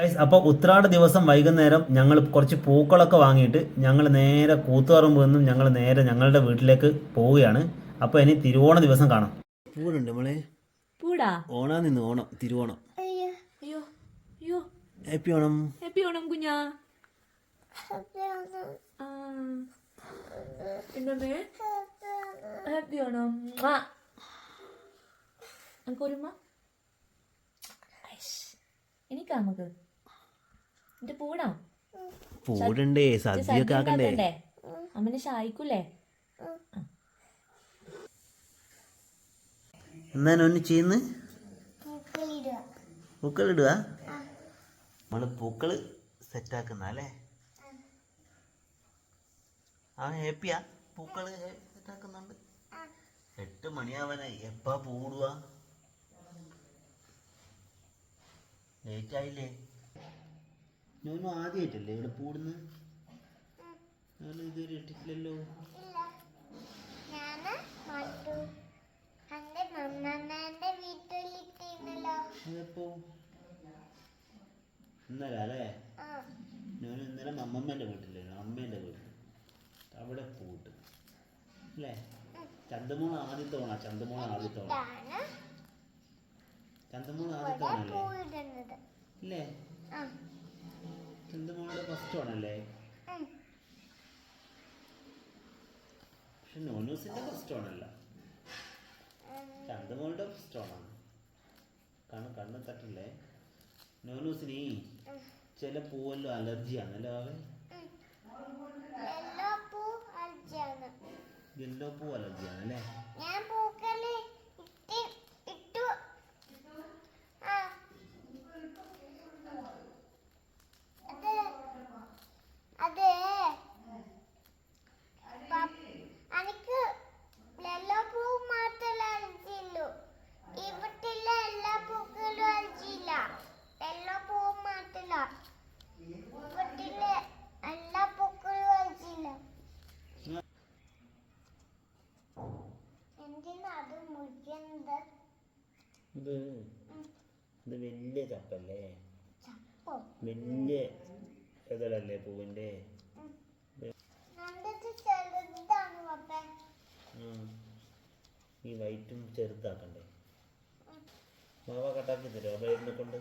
Guys അപ്പോൾ ഉത്രാട ദിവസം വൈകുന്നേരം ഞങ്ങൾ കുറച്ച് പൂക്കളൊക്കെ വാങ്ങിയിട്ട് ഞങ്ങൾ നേരെ കൂത്തുപറമ്പ് നിന്നും ഞങ്ങൾ നേരെ ഞങ്ങളുടെ വീട്ടിലേക്ക് പോവുകയാണ്. അപ്പോൾ ഇനി തിരുവോണ ദിവസം കാണാം. പൂടുണ്ട് മോളെ. പൂടാ. ഓണാ നിന്ന് ഓണം തിരുവോണം. അയ്യോ. അയ്യോ ഹാപ്പി ഓണം. ഹാപ്പി ഓണം കുഞ്ഞാ. ഹാപ്പി ഓണം. എനിക്കാ നമുക്ക് എന്റെ പൂടാ പൂടുണ്ടേ സദ്യയൊക്കെ ആക്കണ്ടേ? അമ്മനെ ഷായിക്കൂലേ എന്നാ ഒന്ന് ചെയ്യുന്ന? പൂക്കൾ ഇടുക നമ്മൾ പൂക്കൾ സെറ്റാക്കുന്ന അല്ലേ? ആ ഹാപ്പിയാ? പൂക്കൾ സെറ്റാക്കുന്നുണ്ട്. എട്ട് മണിയാവാനായി. എപ്പാ പൂടുക ലേറ്റ് ആയില്ലേ? ഞാനും ആദ്യമായിട്ടല്ലേ ഇവിടെ പൂടുന്നത് ഞാൻ ഇതുവരെ ഇട്ടിട്ടില്ലല്ലോ. അതെപ്പോ? ഇന്നലെ അല്ലേ? ആ. ഞാൻ ഇന്നലെ അമ്മമ്മേന്റെ വീട്ടിലായിരുന്നു അമ്മേന്റെ വീട്ടിൽ അവിടെ പോയിട്ട് അല്ലേ? ചന്തമൂണ് ആദ്യത്തെ ഓണ ആദ്യത്തോണ. ആദ്യത്തെ ആദ്യത്തോണല്ലേ? ആദ്യത്തെ ഓണല്ലേ പൂവിടുന്നത് അല്ലേ ഉം. പക്ഷെ നോനൂസിന്റെ കഷ്ടമാണല്ല ഓണല്ല കഷ്ടമാണ് കണ്ണ് കണ്ണ് തട്ടില്ലേ? നോനൂസിന് ചില പൂവെല്ലാം യെല്ലോ പൂ അൽജാണ് യെല്ലോ പൂ അലർജിയാണല്ലേ ഞാൻ പൂക്കൾ ഇട്ടി ഇട്ടു ആ അത് അത് എനിക്ക് യെല്ലോ പൂ മാത്രമല്ല അലർജിയുള്ളൂ ഇവിടെയുള്ള എല്ലാ പൂക്കളും അലർജിയില്ല യെല്ലോ പൂ മാത്രമല്ല ഇവിടെയുള്ള എല്ലാ പൂക്കളും അലർജിയില്ല എന്തിനാ അത് മുറിക്കുന്നത് ഇത് ഇത് വലിയ ചപ്പല്ലേ? ചപ്പോ? വലിയ ഇതളല്ലേ പൂവിന്റെ? ഈ വൈറ്റും ചെറുതാക്കണ്ടേ? മാവ കട്ടാക്കി തരുമോ ബ്ലേഡിനെ കൊണ്ട്?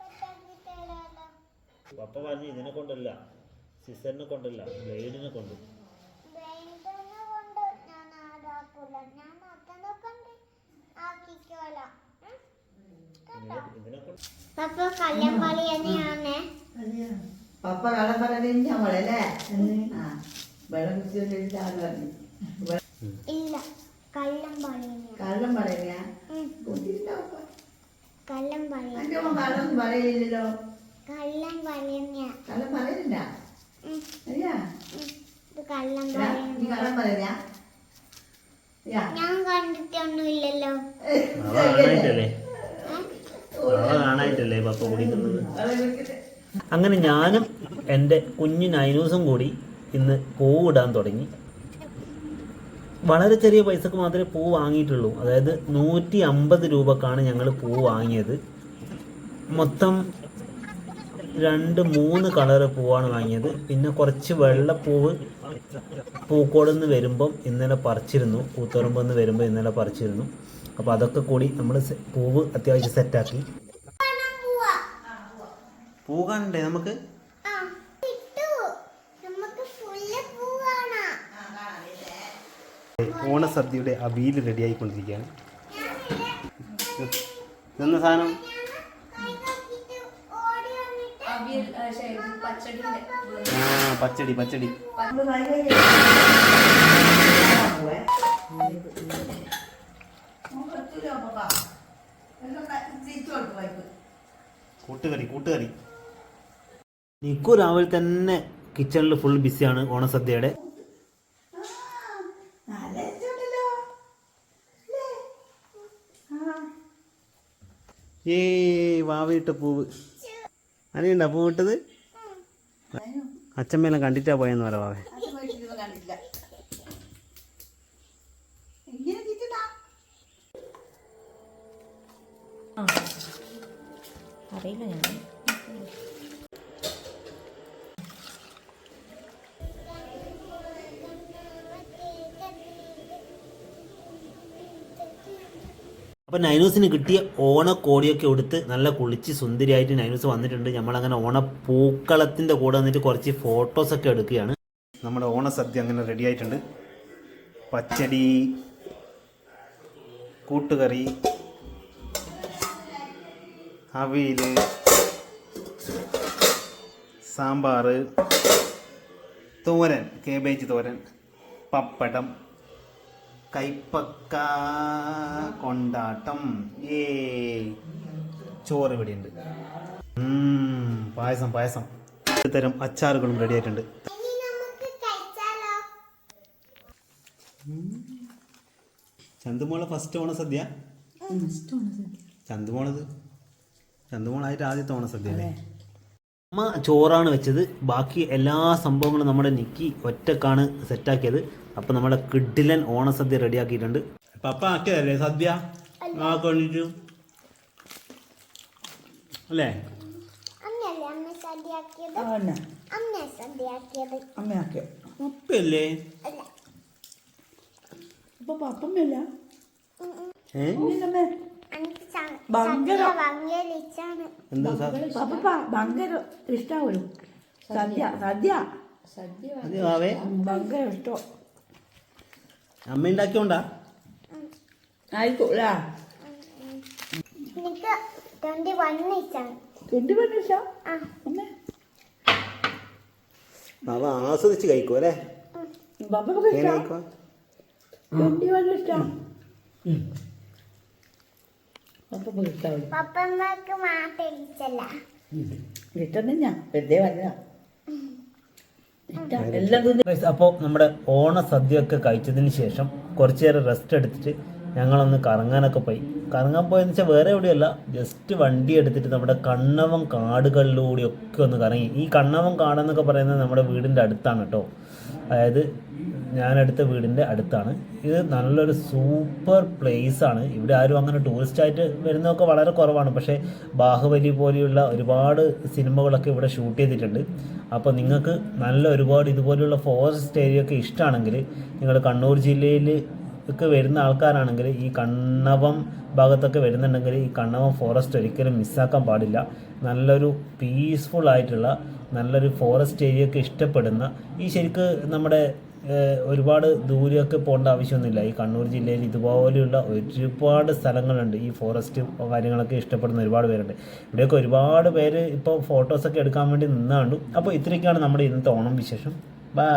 കട്ടാക്കി തരാലോ. പപ്പ പറഞ്ഞു ഇതിനെ കൊണ്ടല്ല സിസറിനെ കൊണ്ടല്ല ബ്ലേഡിനെ കൊണ്ട് ബ്ലെൻഡറിനെ കൊണ്ട് ഞാൻ ആടാക്കൂല ഞാൻ അതിനെ കൊണ്ട് ആക്കിക്കോളാം ഉം? പപ്പ കല്യാണ തന്നെയാണ്. പപ്പ കള്ളം പറയുന്നത് നമ്മളല്ലേ ആ വെള്ളം കുടിച്ചിട്ട് ആൾ പറഞ്ഞു. ഇല്ല കള്ളം പറയുന്ന കള്ളം പറയുന്ന കള്ളം പറയുന്ന കള്ളം പറയില്ലല്ലോ കള്ളം പറയുന്ന കള്ളം പറയുന്നില്ല അറിയാ കള്ളം പറയുന്ന കള്ളം പറയുന്ന ഞാൻ കണ്ടിട്ടൊന്നുമില്ലല്ലോ. കാണായിട്ടല്ലേ പപ്പ കുടിക്കുന്നത്. അങ്ങനെ ഞാനും എന്റെ കുഞ്ഞു നൈനൂസും കൂടി ഇന്ന് പൂവിടാൻ തുടങ്ങി. വളരെ ചെറിയ പൈസക്ക് മാത്രമേ പൂ വാങ്ങിയിട്ടുള്ളൂ. അതായത് നൂറ്റി അമ്പത് രൂപക്കാണ് ഞങ്ങൾ പൂ വാങ്ങിയത്. മൊത്തം രണ്ട് മൂന്ന് കളറ് പൂവാണ് വാങ്ങിയത്. പിന്നെ കുറച്ച് വെള്ളപ്പൂവ് പൂക്കോട് നിന്ന് വരുമ്പം ഇന്നലെ പറിച്ചിരുന്നു. പൂത്തുറമ്പ് നിന്ന് വരുമ്പോൾ ഇന്നലെ പറിച്ചിരുന്നു. അപ്പോൾ അതൊക്കെ കൂടി നമ്മൾ പൂവ് അത്യാവശ്യം സെറ്റാക്കി പൂ കാണണ്ടേ നമുക്ക്? ആ കിട്ടു നമുക്ക് ഫുള്ള് പൂവാണ് ഓണസദ്യയുടെ അവിയൽ റെഡിയായിക്കൊണ്ടിരിക്കുകയാണ്. ഇതെന്ന സാധനം? ആ പച്ചടി പച്ചടി. കൂട്ടുകറി കൂട്ടുകറി നിക്കു രാവിലെ തന്നെ കിച്ചണിൽ ഫുൾ ബിസിയാണ് ഓണസദ്യയുടെ. ഏ വാവിട്ട പൂവ്. അനിയണ്ട പൂവിട്ടത് അച്ഛമ്മയെല്ലാം കണ്ടിട്ടാ പോയെന്ന് പറ വാവേ. അറിയില്ല ഞാൻ അപ്പം നൈനൂസിന് കിട്ടിയ ഓണക്കോടിയൊക്കെ എടുത്ത് നല്ല കുളിച്ച് സുന്ദരിയായിട്ട് നൈനൂസ് വന്നിട്ടുണ്ട്. നമ്മളങ്ങനെ ഓണപ്പൂക്കളത്തിന്റെ കൂടെ വന്നിട്ട് കുറച്ച് ഫോട്ടോസൊക്കെ എടുക്കുകയാണ്. നമ്മുടെ ഓണസദ്യ അങ്ങനെ റെഡി ആയിട്ടുണ്ട്. പച്ചടി കൂട്ടുകറി അവിയൽ സാമ്പാർ തോരൻ കേബേജ് തോരൻ പപ്പടം കൈപ്പക്ക കൊണ്ടാട്ടം. ഏ ചോറ് ഇവിടെയുണ്ട് പായസം പായസം. തരം അച്ചാറുകളും റെഡി ആയിട്ടുണ്ട്. ചന്തുമോളെ ഫസ്റ്റ് ഓണ സദ്യ. ചന്തുമോളത്? ചന്തുമോളായിട്ട് ആദ്യത്തെ ഓണസദ്യ അല്ലേ അമ്മ ചോറാണ് വെച്ചത്. ബാക്കി എല്ലാ സംഭവങ്ങളും നമ്മുടെ നിക്കി ഒറ്റക്കാണ് സെറ്റാക്കിയത്. അപ്പം നമ്മുടെ കിഡിലൻ ഓണസദ്യ റെഡിയാക്കിയിട്ടുണ്ട്. പപ്പ ആക്കിയതല്ലേ സദ്യ? ആ കൊണ്ടിട്ടു അല്ലേ. ഉപ്പല്ലേ അല്ല അപ്പൊ പപ്പമ്മല്ല ഏ? സ- ഭയങ്കര- സദ്യ സദ്യ. സദ്യ. ഭയങ്കര ഇഷ്ടം. അമ്മ ഉണ്ടാക്കിയോണ്ടാ? ആയിക്കോല എനിക്ക് ട്വന്റി വൺ ഇച്ചാണ് ട്വന്റി വൺ ഇഷ്ടം? ആ. അമ്മേ അവ ആസ്വദിച്ച് കഴിക്കും അല്ലേ? ട്വന്റി വൺ ഇഷ്ടം? ഇഷ്ടാവും പപ്പമ്മക്ക് മാത്രം വെറുതെ എല്ലാം അപ്പോൾ നമ്മുടെ ഓണ സദ്യയൊക്കെ കഴിച്ചതിന് ശേഷം കുറച്ചു നേരം റെസ്റ്റ് എടുത്തിട്ട് ഞങ്ങളൊന്ന് കറങ്ങാനൊക്കെ പോയി. കറങ്ങാൻ പോയെന്ന് വെച്ചാൽ വേറെ എവിടെയല്ല ജസ്റ്റ് വണ്ടി എടുത്തിട്ട് നമ്മുടെ കണ്ണവം കാടുകളിലൂടെയൊക്കെ ഒന്ന് കറങ്ങി. ഈ കണ്ണവം കാടെന്നൊക്കെ പറയുന്നത് നമ്മുടെ വീടിന്റെ അടുത്താണ് കേട്ടോ. അതായത് ഞാനെടുത്ത വീടിന്റെ അടുത്താണ്. ഇത് നല്ലൊരു സൂപ്പർ പ്ലേസ് ആണ് ഇവിടെ ആരും അങ്ങനെ ടൂറിസ്റ്റ് ആയിട്ട് വരുന്നതൊക്കെ വളരെ കുറവാണ്. പക്ഷേ ബാഹുബലി പോലെയുള്ള ഒരുപാട് സിനിമകളൊക്കെ ഇവിടെ ഷൂട്ട് ചെയ്തിട്ടുണ്ട്. അപ്പോൾ നിങ്ങൾക്ക് നല്ല ഒരുപാട് ഇതുപോലെയുള്ള ഫോറസ്റ്റ് ഏരിയ ഒക്കെ ഇഷ്ടമാണെങ്കിൽ നിങ്ങൾ കണ്ണൂർ ജില്ലയിൽ ഒക്കെ വരുന്ന ആൾക്കാരാണെങ്കിൽ ഈ കണ്ണവം ഭാഗത്തൊക്കെ വരുന്നുണ്ടെങ്കിൽ ഈ കണ്ണവം ഫോറസ്റ്റ് ഒരിക്കലും മിസ്സാക്കാൻ പാടില്ല. നല്ലൊരു പീസ്ഫുൾ ആയിട്ടുള്ള നല്ലൊരു ഫോറസ്റ്റ് ഏരിയ ഒക്കെ ഇഷ്ടപ്പെടുന്ന ഈ ശരിക്ക് നമ്മുടെ ഒരുപാട് ദൂരെയൊക്കെ പോകേണ്ട ആവശ്യമൊന്നുമില്ല. ഈ കണ്ണൂർ ജില്ലയിൽ ഇതുപോലെയുള്ള ഒരുപാട് സ്ഥലങ്ങളുണ്ട്. ഈ ഫോറസ്റ്റ് കാര്യങ്ങളൊക്കെ ഇഷ്ടപ്പെടുന്ന ഒരുപാട് പേരുണ്ട്. ഇവിടെയൊക്കെ ഒരുപാട് പേര് ഇപ്പോൾ ഫോട്ടോസൊക്കെ എടുക്കാൻ വേണ്ടി നിന്നാണ്ടു അപ്പോൾ ഇത്രയൊക്കെയാണ് നമ്മുടെ ഇന്നത്തെ ഓണം വിശേഷം. ബൈ